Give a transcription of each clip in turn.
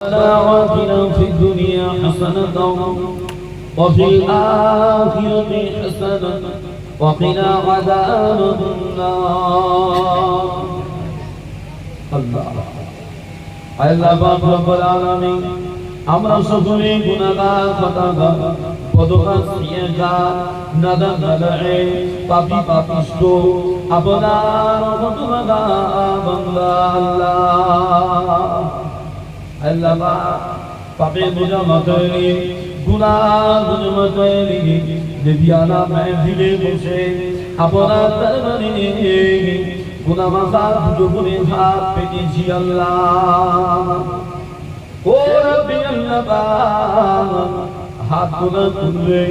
وآتنا في الدنيا حسنة وفي الآخرة حسنة وقنا عذاب النار الله আল্লাহ পাক রব্বুল আলামিন আমরা সকলে গুনাহগার খতাগার পদকার সিয়াগার নাদান নাদায়ে পাপী পাপিষ্ট আপনার রহমতগার বান্দা আল্লাহ আল্লাহ পাপের বোঝা মাথায় নিয়ে গুনাহ বোঝা মাথায় নিয়ে দেবিয়ানা মেহফিলে বসে আপনার দরবারে গুনাহ মাফার দুটো গুণে হাত পেতেছি আল্লাহ। ও রব্বি আল্লাহ হাত গুনা তুললে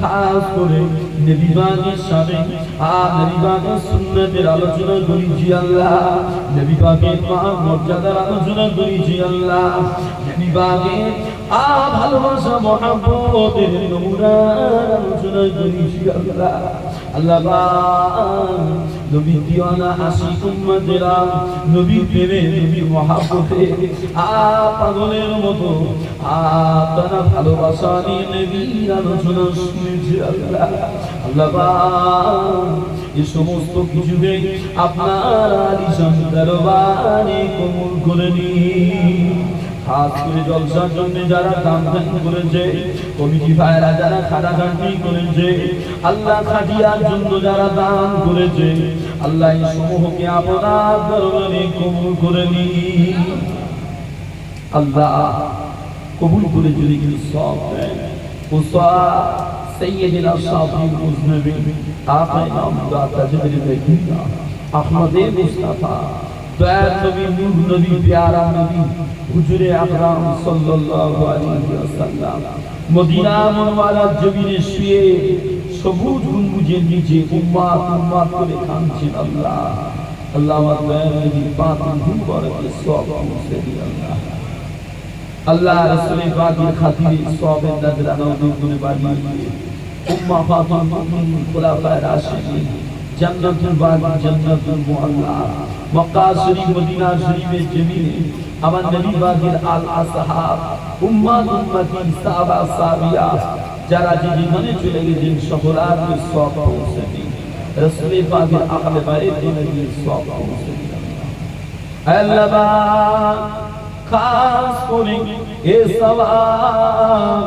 খাস করে নবীবাগের সামনে। আর নবীবাগের সুন্নতের আলোচনা করি জি আল্লাহ। নবীবাগের মহা মর্যাদার আলোচনা করি জি আল্লাহ। পাকের আ, ভালোবাসা, মহাব্বতের নমুনার আলোচনা করেছি আল্লাহ আল্লাহ নবী দিওয়ানা আশিক উম্মতেরা নবী প্রেমে, নবী মহাব্বতে। আ, পাগলের মতো। আ তারা ভালোবাসা নিয়ে নবীর আলোচনা শুনেছে আল্লাহ আল্লাহ এই সমস্ত কিছুকে আপনার আলিশান দরবারে কবুল করে নিন। খাস করে জলসার জন্য যারা দান দান করেছে কমিটি ভাইরা যারা খাটাখাটি করেছে আল্লাহ খাটিয়ার জন্য যারা দান করেছে আল্লাহ এই সমূহকে আপনার দরবারে কবুল করে নিন আল্লাহ কবুল করে যদি কিছু সব দেন ও সব سيدنا الصافي المذنبي آقا امدا تجبر بيتنا احمد مصطفى দয়ার নবী নূর নবী প্যারা নবী হুজুরে আকরাম সাল্লাল্লাহু আলাইহি ওয়াসাল্লাম। মদিনা মুনওয়ারার জমিনে শুয়ে সবুজ গম্বুজের নিচে উম্মাত উম্মাত করে কাঁদছেন আল্লাহ। আল্লাহ আমার নবী পাক মুবারকের সওয়াব পৌঁছে দিন আল্লাহ। আল্লাহ রাসূলের পাকের খাতিরে সওয়াবের নজরানা নজরে বাড়িয়ে দিয়ে উম্মা ফাতিমা মুমিন খোলাফায়ে রাশিদিন, জান্নাতুল বাগি, জান্নাতুল মুআল্লা মক্কা, শরীফ, মদিনা শরীফের জমিনে আমার নবী পাকের আল আসহাব উম্মাত উম্মতি সাহাবা, সাহাবিয়া, যারা জীবনে চলে গেছেন সকলাকে সওয়াব পৌঁছে দিন। রাসূলের পাকের আহলে বাইত নবীর সওয়াব পৌঁছে দিন। আল্লাহ খাস করে এ সওয়াব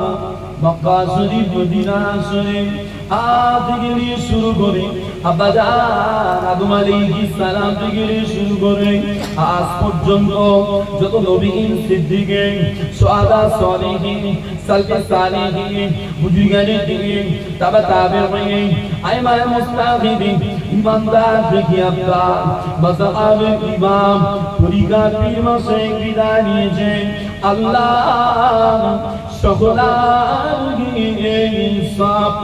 মক্কা, শরীফ, মদিনা, শরীফ, আজ থেকে শুরু করে আদম আলাইহিস সালাম থেকে শুরু করে আজ পর্যন্ত যত নবীন সিদ্দিকিন সুহাদা সালিহিন, সালফে সালিহিন বুজুর্গানে দিন তাবা তাবিঈন, আইমায়ে মুস্তাফিদিন, ইমানদার দেখি আব্বা মাসাহাব ইমাম, তরিকা পীর আল্লাহ সকলার ইনসাফ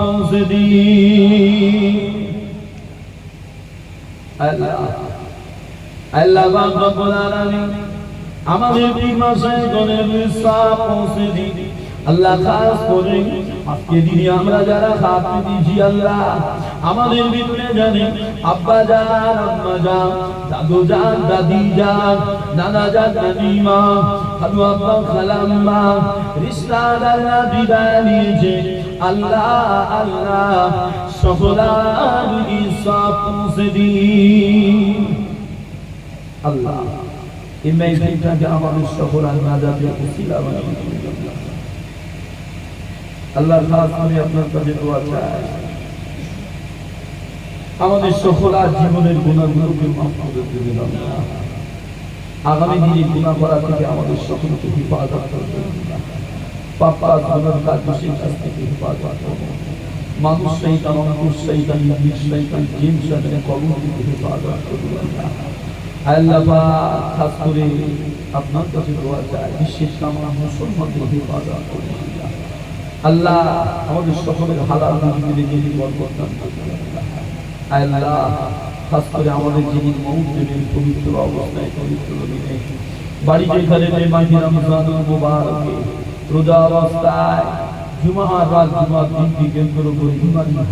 দিন। আল্লাহ আল্লাহ রব্বুল আলামিন আমাদের মাসে গনের ইনসাফ পৌঁছে দিন। আল্লাহ খাস করে আজকে দিনে। আমরা যারা খাতে দিয়েছি আল্লাহ আমাদের ভিতরে জানে, আব্বা যান, আম্মা যান, দাদু যান, দাদি যান, নানা যান নানিমা খালু আব্বা খালাম্মা রিশতাদাররা বিদায় নিয়েছে। আল্লাহ আল্লাহ সকলার ইনসাফ পৌঁছে দিন। আল্লাহ, এই মেহফিলটাকে আমাদের সকল নাজাতের উসিলা বানিয়ে আমি আপনার কাছে দোয়া চাই। আমাদের সকল জীবনের গুণাগুলোকে মাফ করে দেবেন আগামী দিনে গুণা করা থেকে আমাদের সকলকে হিফাজত করবেন পাপা গুণার কাজ কাজ থেকে হিফাজত করবেন মানুষ শৈতান অঙ্কুশ শৈতান ইবলিস শৈতান জিন শৈতানের কবর থেকে হিফাজত করবেন আল্লাহ। খাস করে আপনার কাছে দোয়া চাই, বিশ্বের তামাম মুসলমানদের হিফাজত আল্লাহ। আমাদের সকলের হালাল রুজিকে যিনি বরকত দান করবেন আল্লাহ, খাস করে আমাদের মৌত পবিত্র অবস্থায় পবিত্র দিনে। বাড়ি যেখানে মাহি মুবারকে, রোজা অবস্থায় জুমার রাত জুমার কেন্দ্র করে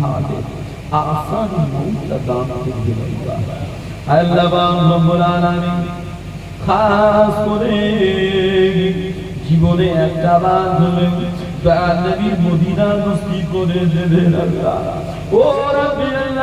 হাতে আসানি দান আল্লাহ। খাস করে জীবনে একটা বার হলে দয়াল নবীর মদিনা করে দেবেন আল্লাহ। ও রাব্বি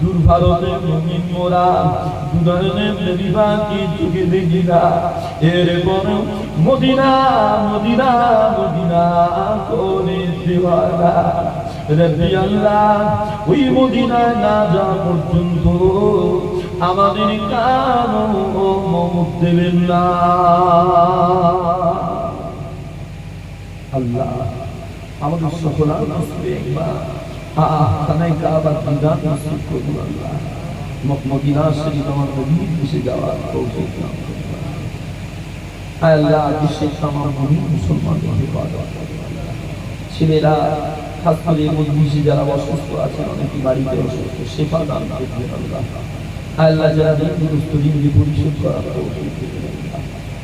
দূর ভারতের মুমিন মোরা মদিনা মদিনা মদিনা করে দেওয়ানা ওই মদিনায় না আমাদের কানো দেবেন আল্লাহ একবার আহ্বানাই কাবার দিদার করুন আমার নবীর দেশে যাওয়ার তৌফিক দান ছেলেরা খাস করে যারা অসুস্থ আছেন অনেকে বাড়িতে অসুস্থ সেবা দান করবেন আল্লাহ আল্লাহ যারা তৌফিক দেবেন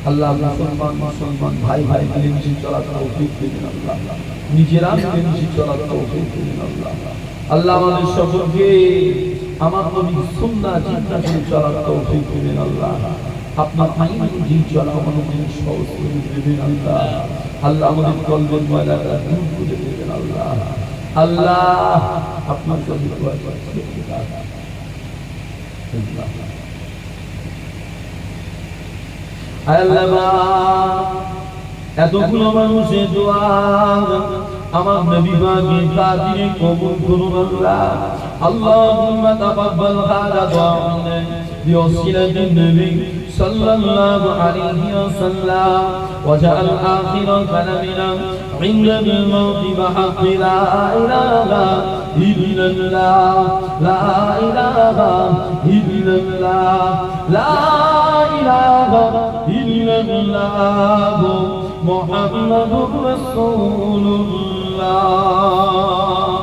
আল্লাহ মুসলমান মুসলমান ভাই ভাই মিলেমিশে চলার তৌফিক দেবেন আল্লাহ। নিজেরা মিলেমিশে চলার তৌফিক দেবেন আল্লাহ। আল্লাহ আমাদের সকলকে আমার নবী সুন্নাহ চিন্তা করে চলার তৌফিক দেবেন আল্লাহ। আপনার আইন অনুযায়ী চলা জন্য সহজ করে দেবেন আল্লাহ। আল্লাহ আমাদের কলবের ময়লাটা দূর করে দেবেন আল্লাহ। আল্লাহ আপনার জন্য দোয়া করছি আল্লাহ। আল্লাহ। এতগুলো মানুষের দোয়া আমার নবী পাকের কাদিরে কবুল করুন আল্লাহ আল্লাহুম্মা তাকাব্বাল হাদা দুআনা بوسيلة النبي صلى الله عليه وسلم وجعل آخر كلامنا عند الموت بحق لا إله إلا الله لا إله إلا الله لا إله إلا الله محمد رسول الله